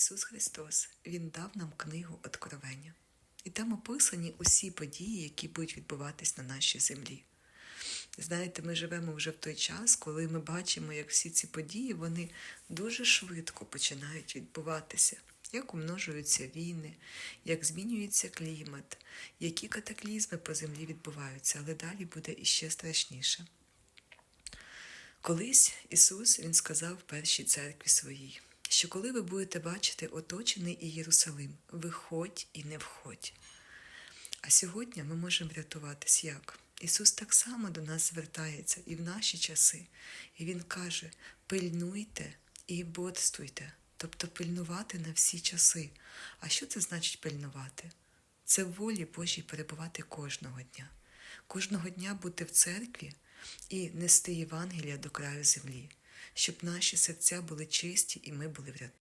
Ісус Христос, Він дав нам книгу Откровення. І там описані усі події, які будуть відбуватись на нашій землі. Знаєте, ми живемо вже в той час, коли ми бачимо, як всі ці події вони дуже швидко починають відбуватися, як умножуються війни, як змінюється клімат, які катаклізми по землі відбуваються, але далі буде іще страшніше. Колись Ісус Він сказав в першій церкві своїй, що коли ви будете бачити оточений Єрусалим, виходь і не входь. А сьогодні ми можемо врятуватись як? Ісус так само до нас звертається і в наші часи. І Він каже: пильнуйте і бодствуйте, тобто пильнувати на всі часи. А що це значить пильнувати? Це в волі Божій перебувати кожного дня, кожного дня бути в церкві і нести Євангелія до краю землі, щоб наші серця були чисті і ми були врятовані.